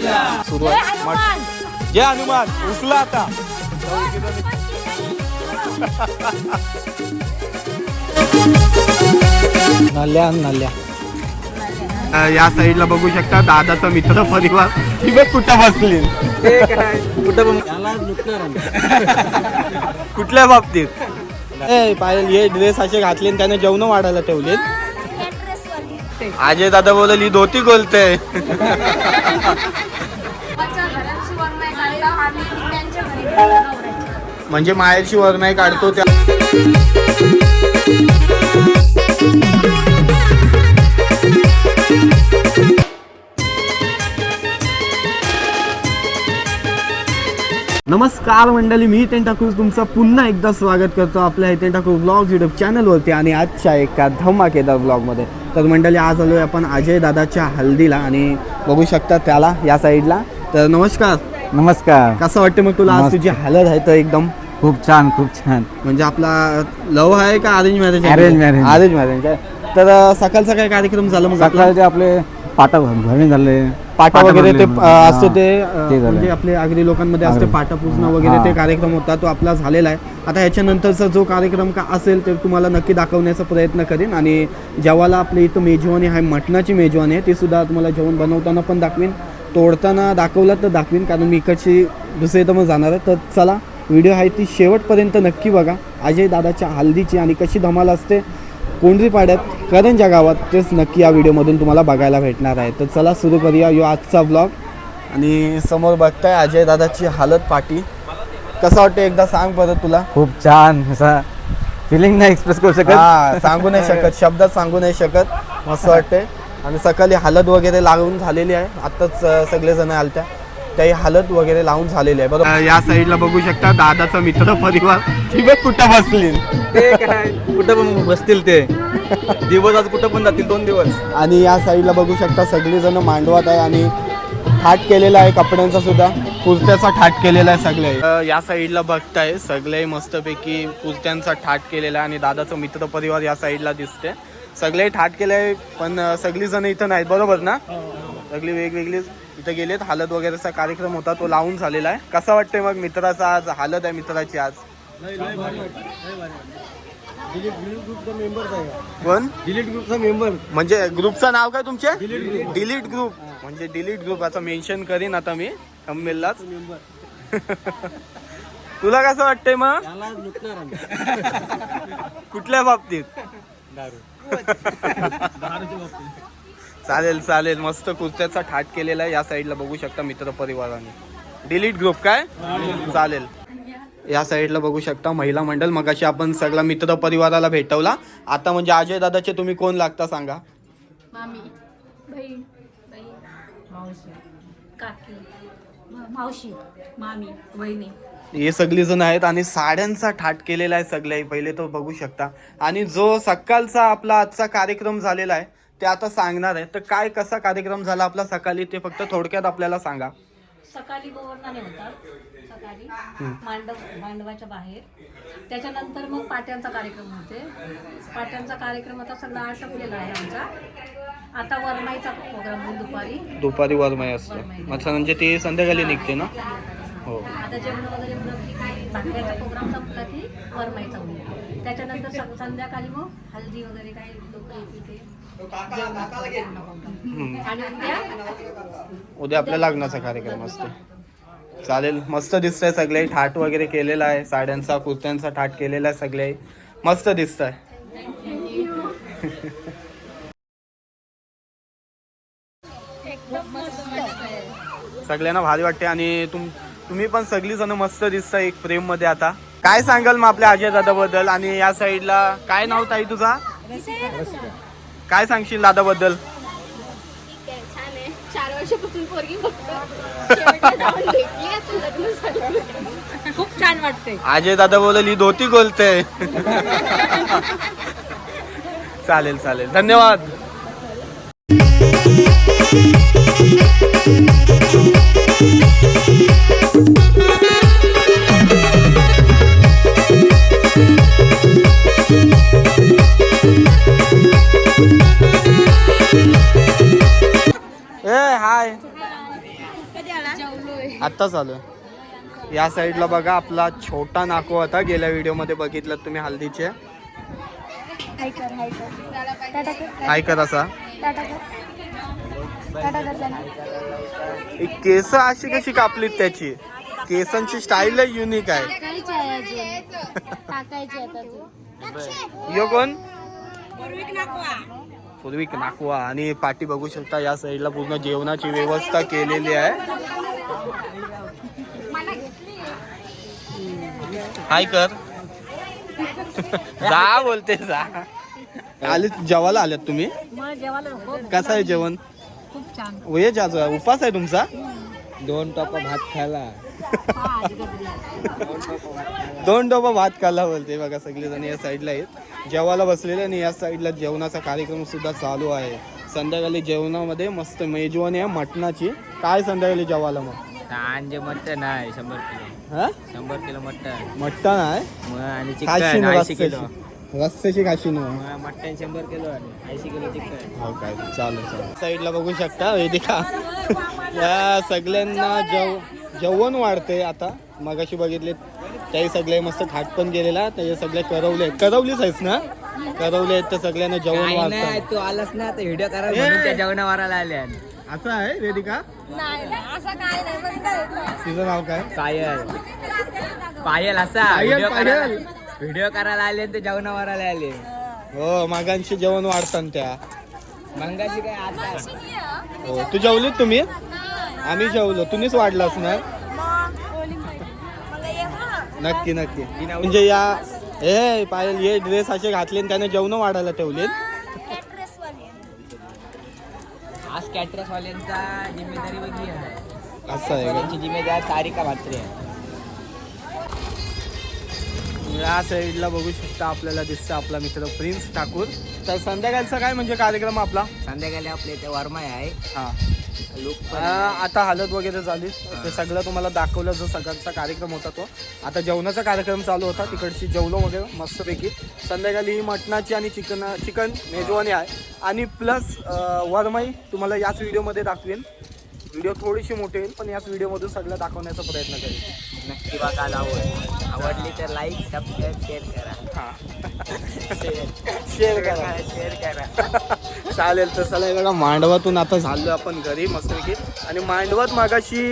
सुरू आहे मग- जय हनुमान उचला आता. नल्या नल्या. या साईडला बघू शकता दादाचा मित्र परिवार. ही बघ कुठं बसली कुठं कुठल्या बाबतीत? ए पायल हे ड्रेस असे घातले त्याने जेवण वाढायला ठेवलेत. अजय दादा बोलल ही धोती गोलते. म्हणजे मायाची वर नाही काढतो त्या नमस्कार मंडळी मी हितेन ठाकूर. तुमचं पुन्हा एकदा स्वागत करतो आपल्या हितेन ठाकूर ब्लॉग युट्यूब चॅनलवरती आणि आजच्या एका धमाकेदार ब्लॉगमध्ये तर मंडळी आज आलो आहे आपण अजय दादाच्या हल्दीला आणि बघू शकता त्याला या साईडला तर नमस्कार. नमस्कार कसं वाटतं मग तुला आज मस्त. तुझी हालत आहे तर एकदम खूप छान खूप छान म्हणजे आपला लव आहे का arrange marriage Arrange marriage. Arrange marriage आहे तर अं, सकाळचा काय कार्यक्रम झाला मग आपला? सकाळचे आपले पाटा भरणी झाले पाटा वगैरे ते. अं, असतो हा, ते अं, ते झालं. म्हणजे आपले आगरी लोकांमध्ये असते आगरी. पाटा पूजणं वगैरे हा. ते कार्यक्रम होता तो आपला झालेला आहे आता ह्याच्यानंतरचा जो कार्यक्रम का असेल ते तुम्हाला नक्की दाखवण्याचा प्रयत्न करेन आणि जेव्हाला आपली इथं मेजवानी आहे मटणाची मेजवानी आहे ती सुद्धा तुम्हाला जेवण बनवताना पण दाखवीन तोडताना दाखवलं तर दाखवीन कारण मी इकडची दुसरी इथं मग जाणार आहे. तर चला व्हिडिओ आहे ती शेवटपर्यंत नक्की बघा. अजय दादाच्या हल्दीची आणि कशी धमाल असते कोंडरी पाड्यात करंजा गावात तेच नक्की या व्हिडिओमधून तुम्हाला बघायला भेटणार आहे. तर चला सुरू करूया यो आजचा ब्लॉग आणि समोर बघताय अजय दादाची हालत पाटी. कसं वाटतं एकदा सांग परत तुला. खूप छान असा फिलिंग नाही एक्सप्रेस करू शकत. सांगू नाही शकत शब्दात सांगू नाही शकत. मस्त वाटते आणि सकाळी हालत वगैरे लावून झालेली आहे. आताच सगळे जण आलत्या. त्याही हालत वगैरे लावून झालेली आहे. बरोबर? या साईडला बघू शकता दादाचा मित्र परिवार. ती बघ कुठं बसली ते काय? कुठं पण बसतील ते. दिवस आज कुठं पण जातील दोन दिवस. आणि या साईडला बघू शकता सगळेजण मांडवात आहे आणि थाट केलेला आहे कपड्यांचा सुद्धा. कुर्त्याचा थाट केलेला आहे सगळे. या साईडला बघताय सगळे मस्तपैकी कुर्त्यांचा थाट केलेला आहे आणि दादाचा मित्र परिवार या साईडला दिसते सगळे थाट केले पण सगळी जण इथं नाहीत बरोबर ना? सगळी वेगवेगळी इथं गेलेत हालत वगैरेचा कार्यक्रम होता तो लावून झालेला आहे. कसा वाटतंय मग मित्राचा आज हालत आहे मित्राची आज? कोण? डिलीट ग्रुपचा मेंबर म्हणजे ग्रुपचं नाव काय तुमचे? डिलीट ग्रुप म्हणजे डिलीट ग्रुप आता मेन्शन करीन आता मी थंबनेललाच तुला कसं वाटतंय मग? कुठल्या बाबतीत? चालेल चालेल. मस्त कुर्त्याचा ठाट केलेला आहे. या साईडला बघू शकता मित्र परिवाराने. डिलीट ग्रुप काय? चालेल. या साईडला बघू शकता महिला मंडळ. मगाशी आपण सगळा मित्र परिवाराला भेटवला. आता म्हणजे अजय दादाचे तुम्ही कोण लागता सांगा? मावशी मामी बहिणी. हे सगळी जण आहेत आणि साड्यांचा ठाट केलेला आहे सगळे. पहिले तो बघू शकता. आणि जो सकाळचा आपला आजचा कार्यक्रम झालेला आहे ते आता सांगणार आहे. तर काय कसा कार्यक्रम झाला आपला सकाळी ते फक्त थोडक्यात आपल्याला सांगा. सकाळी होतात सकाळी मांडव मांडवाच्या बाहेर. त्याच्यानंतर मग पाट्यांचा कार्यक्रम होते. पाट्यांचा कार्यक्रम आता सगळा आटपलेला आहे आमचा. आता वरमाईचा प्रोग्राम दुपारी. दुपारी वरमाई असतो. अच्छा म्हणजे ते संध्याकाळी निघते ना? हो. आता जेवण वगैरे उरकली की भाकऱ्याचा प्रोग्राम संपला की वरमाईचा होईल. त्याच्यानंतर सं- संध्याकाळी मग हल्दी वगैरे काही लोक येतील ते. आणि उद्या? उद्या आपल्या लग्नाचा कार्यक्रम असतो चालेल. मस्त दिसतंय सगळे. ठाट वगैरे केलेला आहे. साड्यांचा कुर्त्यांचा ठाट केलेला आहे सगळे. मस्त दिसतंय. सगळ्यांना भारी वाटते आणि तुम तुम्ही पण सगळी जण मस्त दिसताय एक प्रेममध्ये आता. काय सांगाल मग आपल्या अजय दादा बद्दल आणि या साईडला काय नाव ताई तुझा? काय सांगशील दादा बद्दल ठीक आहे, छान आहे. चार वर्षापासून पोरगी बघतो शेवटला जाऊन भेटली आता लग्न झालं खूप छान वाटते अजय दादा बोलल ही धोती गोलते. चालेल चालेल. धन्यवाद. आत्ता चालू आहे या साईडला बघा आपला छोटा नाको होता. गेल्या व्हिडिओमध्ये बघितलं तुम्ही हल्दीचे. हाय कर असा. केस अशी कशी कापलीत त्याची? केसांची स्टाईल युनिक आहे. यो कोण? पूर्विक नाकवा. आणि पाठी बघू शकता या साईडला पूर्ण जेवणाची व्यवस्था केलेली आहे. काय कर. जा बोलते जा. आले जेवायला आल्यात तुम्ही? कसं आहे जेवण? खूप छान. वेज आज उपास आहे तुमचा? दोन टप्पा भात खायला. दोन डोबा भात खाल्ला बोलते बघा सगळेजण या साईडला आहेत. जेवायला बसलेले आणि या साईडला जेवणाचा कार्यक्रम सुद्धा चालू आहे. संध्याकाळी जेवणामध्ये मस्त मेजवानी आहे मटणाची. काय संध्याकाळी जेवायला मग? सांजे मटन आहे शंभर किलो. हा? शंभर किलो मटन मटण आहे? मग आणि खाशी चिकन ऐंशी किलो. रस्त्याची रस्त्याची खाशी न मग मटन शंभर किलो आणि ऐंशी किलो चिकन. हो काय चालेल साईडला बघू शकता वेदिका या सगळ्यांना जेव जेवण वाढते आता. मगाशी बघितले त्याही सगळे मस्त थाट पण गेलेला त्याचे सगळे करवले करवलीच आहेस ना? करवले आहेत तर सगळ्यांना जेवण काही नाही वाढतं तू आलास ना तर व्हिडिओ करा म्हणून त्या जेवणावाराला आले असं आहे वेदिका असं काय नाही तिचं नाव काय? पायल. पायल. असा पायल, व्हिडिओ करायला पायल. व्हिडिओ करायला आले ते जेवणावाराला आले हो मागांशी जेवण वाढतात त्या. मंगाशी काय आता हो. तू जेवलीत तुम्ही? आम्ही जेवलो. तुम्हीच वाढलास ना? नक्की नक्की. म्हणजे या ए पायल हे ड्रेस असे घातले आणि त्याने जेवण वाढायला ठेवलेत. आज कॅटरस वाल्यांचा जिम्मेदारी वेगळी आहे असं आहे का? त्यांची जिम्मेदार सारिका म्हात्रे आहे या साईडला बघू शकता आपल्याला दिसतं आपला मित्र प्रिन्स ठाकूर. तर संध्याकाळचा काय म्हणजे कार्यक्रम आपला? संध्याकाळी आपल्या इथे वरमाय आहे. हा. लोक आता हालत वगैरे झाली. ते सगळं तुम्हाला दाखवलं जो सगळ्यांचा कार्यक्रम होता तो. आता जेवणाचा कार्यक्रम चालू होता. तिकडची जेवलो वगैरे मस्तपैकी. संध्याकाळी मटणाची आणि चिकन चिकन मेजवानी आहे. आणि प्लस वरमाई तुम्हाला याच व्हिडिओमध्ये दाखवेन. व्हिडिओ थोडीशी मोठी होईल पण याच व्हिडिओमधून सगळं दाखवण्याचा प्रयत्न करेन. नक्की बघायला आवड आवडली तर लाईक सबस्क्राईब शेअर करा. हां. शेअर करा. शेअर करा. चालेल तर चला बघा मांडवातून आता झालो आपण घरी मस्तपैकी आणि मांडवात मागाशी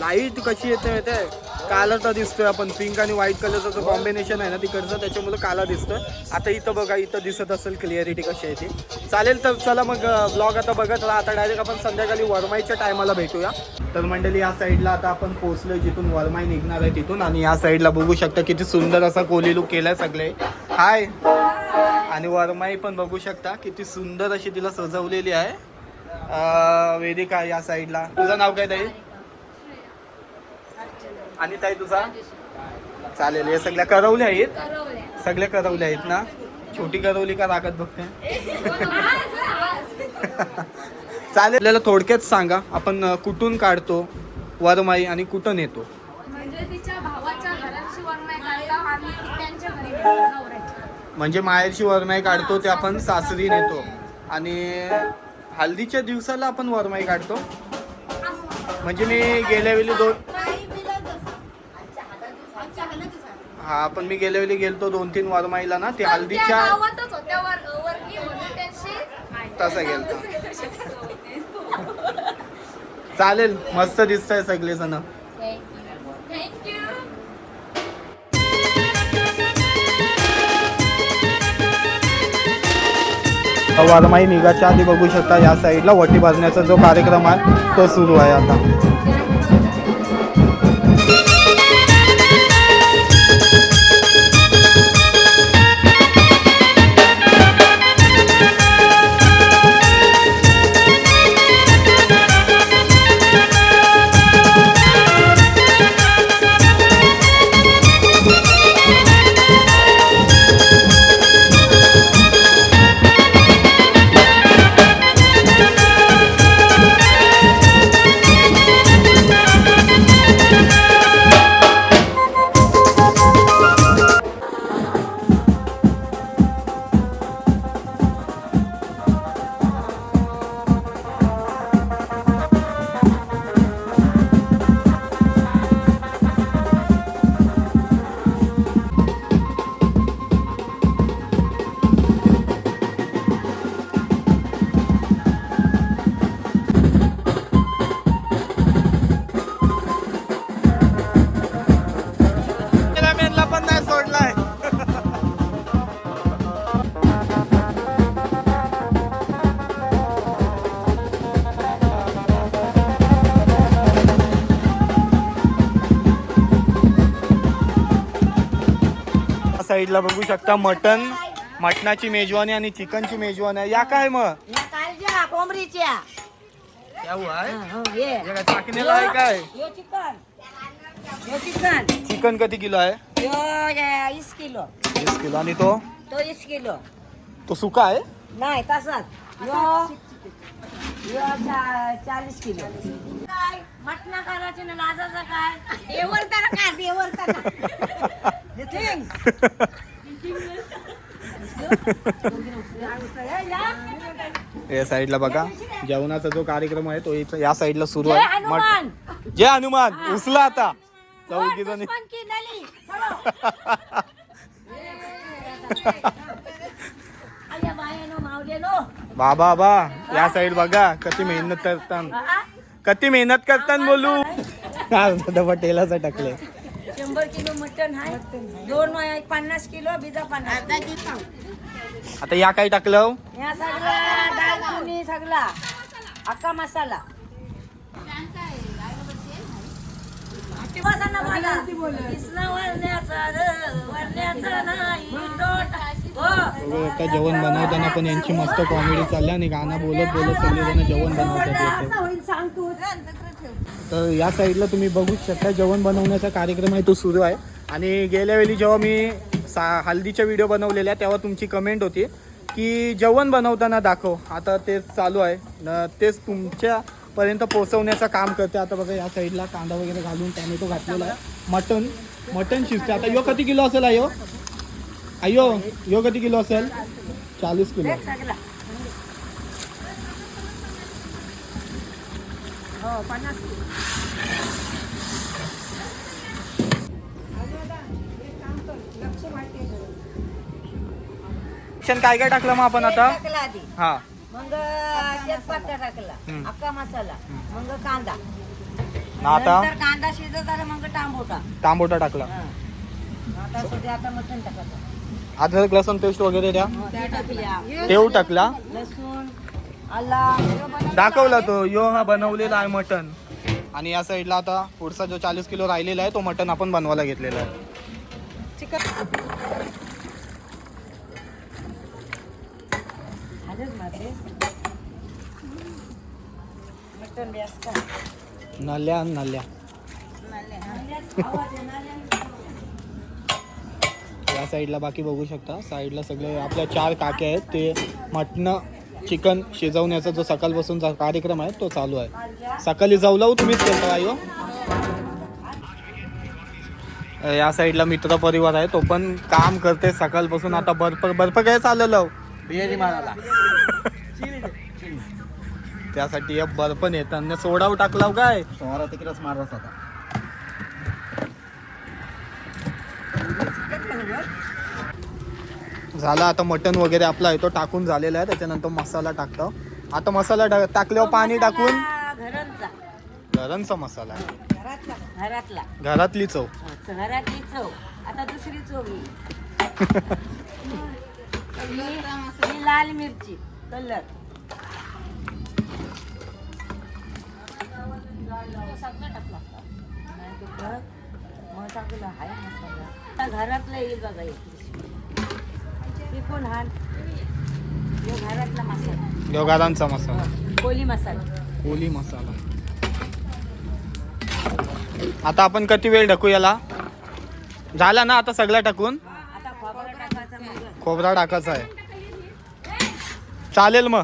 लाइट कशी येते माहिती आहे कालाचा दिसतोय आपण. पिंक आणि व्हाईट कलरचा जो कॉम्बिनेशन आहे ना तिकडचं त्याच्यामुळे काला दिसतोय. आता इथं बघा इथं दिसत असेल क्लिअरिटी कशी आहे ती. चालेल तर चला मग ब्लॉग आता बघत राहा. आता डायरेक्ट आपण संध्याकाळी वरमाईच्या टायमाला भेटूया. तर मंडळी या साईडला आता आपण पोहोचलोय जिथून वरमाई निघणार आहे तिथून. आणि या साईडला बघू शकता किती सुंदर असा कोली लुक केलाय सगळे. हाय आणि वरमाई पण बघू शकता किती सुंदर अशी तिला सजवलेली आहे. वेदिका या साईडला तुझं नाव काय ताई? आणि ताई तुझा? चालेल हे सगळ्या करवल्या आहेत? सगळ्या करवल्या आहेत ना? छोटी करवली का रागत बघते? चालेल आपल्याला थोडक्यात सांगा आपण कुठून काढतो वरमाई आणि कुठं नेतो? म्हणजे नवऱ्याच्या. म्हणजे माहेरची वरमाई काढतो ते आपण सासरी नेतो. आणि हल्दीच्या दिवसाला आपण वरमाई काढतो? म्हणजे मी गेल्या वेळी दोन हा पण मी गेल्या वेळी गेलतो दोन तीन वरमाईला ना ते हल्दीच्या तसं गेलतो. चालेल मस्त दिसतंय सगळे जण. वरमाई निघाच्या आधी बघू शकता या साईडला वटी भरण्याचा जो कार्यक्रम आहे तो सुरू आहे आता. साईडला बघू शकता मटन मटणाची मेजवानी आणि चिकनची मेजवानी आहे. या काय मग? या कालच्या कोंबडीच्या. या हुआ आहे? हो, ये. या काय चाकणेला आहे काय? यो चिकन. यो चिकन. चिकन किती किलो आहे? यो या वीस किलो. वीस किलो. आणि तो? तो वीस किलो. तो सुका आहे? नाही तसाच. यो. चाळीस किलो. काय? मटणा करायचे ना लाजाचं काय? देवर तर काय देवर या साईडला बघा जेवणाचा जो कार्यक्रम आहे तो इथं या साईडला सुरू जय आहे. हनुमान. मट- जय हनुमान उचला आता. चौघी जणी दुश्मन की बाबा बा या साईड बघा कशी मेहनत करतात हा? कती मेहनत करतात बोलू? डबा टेलाचा टाकले शंभर किलो मटन आहे. दोन आहे पन्नास किलो बिजा पन्नास आता या काय टाकलं? या सगळा दालचिनी सगळा. अक्का मसाला. वरण्याचा नाही. आता जेवण बनवताना पण यांची मस्त कॉमेडी चालली आणि गाणं बोलत बोलत सगळेजण जेवण बनवतात तर या साईडला तुम्ही बघू शकता जेवण बनवण्याचा कार्यक्रम आहे तो सुरू आहे. आणि गेल्या वेळी जेव्हा मी सा हल्दीच्या व्हिडिओ बनवलेल्या तेव्हा तुमची कमेंट होती की जेवण बनवताना दाखव. आता तेच चालू आहे. तेच तुमच्यापर्यंत पोहोचवण्याचं काम करते. आता बघा या साईडला कांदा वगैरे घालून टॅमॅटो घातलेला आहे. मटन मटन शिजते. आता यो किती किलो असेल आयो अयो यो किती किलो असेल? चाळीस किलो. हो. काय काय टाकलं मग आपण आता? टाकला आधी. हा. मग तेजपत्ता टाकला. अक्का मसाला. मग कांदा. आता? कांदा शिजत आला मग टांबोटा. तांबोटा टाकला. आता सध्या आता मटण टाकायचं अद्रक लसूण पेस्ट वगैरे द्या. तेव टाकला. दाखवला तो. यो हा बनवलेला आहे मटन आणि या साईडला आता पुढचा जो चाळीस किलो राहिलेला आहे तो मटन आपण बनवायला घेतलेला आहे. नल्या नल्या. या साईडला बाकी बघू शकता. साईडला सगळे आपल्या चार काके आहेत. ते मटण चिकन शिजवण्याचा जो सकाळपासूनचा कार्यक्रम आहे तो चालू आहे. सकाळी जाऊ तुम्हीच केलता आयो. या साईडला मित्र परिवार आहे तो पण काम करते सकाळपासून. आता बर्फ बर्फ काय चाललं बिर्याणी मारायला. त्यासाठी या बर्फ नेताना सोडाव टाकलाव काय? सोळा तिकडेच मारत होता. झाला. आता मटन वगैरे आपला आहे तो टाकून झालेला आहे. त्याच्यानंतर मसाला टाकतो. आता मसाला टा- टाकल्यावर पाणी टाकून घरांचा घरांचा मसाला आहे. घरातला. घरातला. घरातली चव. घरातली चव. आता दुसरी चव ही. ही ही लाल मिरची. कलर. मग टाकलं. हाय मसाला. आता घरातलं येईल बघा एक ती कोण हान यो घरातला मसाला. यो घरांचा मसाला. कोली मसाला. कोली मसाला. आता आपण किती वेळ टाकू याला? झाला ना आता सगळं टाकून आता खोबरं टाकायचं खोबरा टाकायचा आहे. चालेल मग.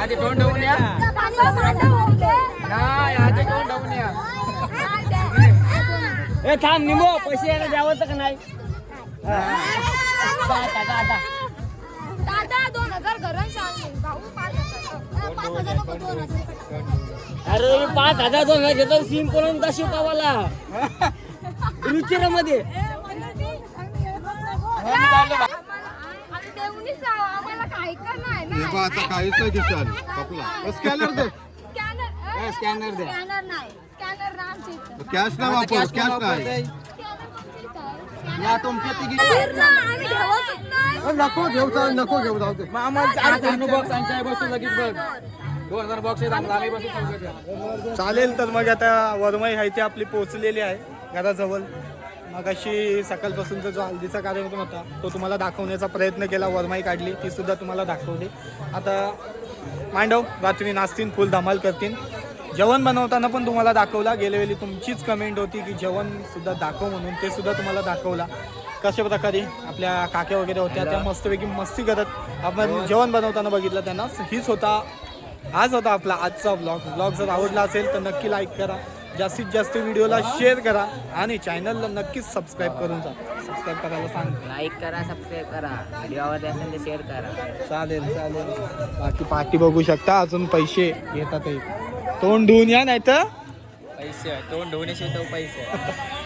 आधी. तोंड धावून या. नाही आधी तोंड धावून या. ए थांब निमो पैसे यायला द्यावं का नाही? दादा दोन हजार घरात सांग भाऊ पाच हजार. पाच हजार नको दोन हजार अरे पाच हजार दोन हजार घेतो सिम करून दशी पावाला रुचिरा मध्ये हे आता काहीच नाही दिसत. कपला. स्कॅनर दे. स्कॅनर स्कॅनर द्या स्कॅनर नाही. स्कॅनर ना आमच्या इथं. कॅश नाही वापर कॅश नाही. या तुमच्या तिघी आम्ही घेवतच नाही. नको घेऊ चाल नको घेऊ जाऊ दे. बॉक्स आमच्या बसू लगेच बघ. दोन हजार बॉक्स आहेत आम्ही बसू चौघं. चालेल तर मग आता वरमाई आहे ती आपली पोहोचलेली आहे घराजवळ. मगाशी सकाळपासूनचा जो हल्दीचा कार्यक्रम होता तो तुम्हाला दाखवण्याचा प्रयत्न केला वरमाई काढली ती सुद्धा तुम्हाला दाखवली. आता मांडव रात्री नाचतील फुल धमाल करतील जेवण बनवताना पण तुम्हाला दाखवला गेल्या वेळी तुमचीच कमेंट होती की जेवणसुद्धा दाखव म्हणून ते सुद्धा तुम्हाला दाखवला. कशा प्रकारे आपल्या काक्या वगैरे होत्या त्या मस्तपैकी मस्ती करत आपण जेवण बनवताना बघितलं त्यांना. हीच होता आज होता आपला आजचा ब्लॉग ब्लॉग जर आवडला असेल तर नक्की लाईक करा. जास्तीत जास्त व्हिडिओला शेअर करा आणि चॅनलला नक्कीच सबस्क्राईब करून जा. सबस्क्राईब करायला सांग. लाईक करा सबस्क्राईब करा. व्हिडिओ आवडले असेल तर शेअर करा. चालेल चालेल. बाकी पार्टी बघू शकता अजून पैसे घेतात तोंड धुवून या नाही तर पैसे तोंड धुवण्याशिवाय तो पैसे.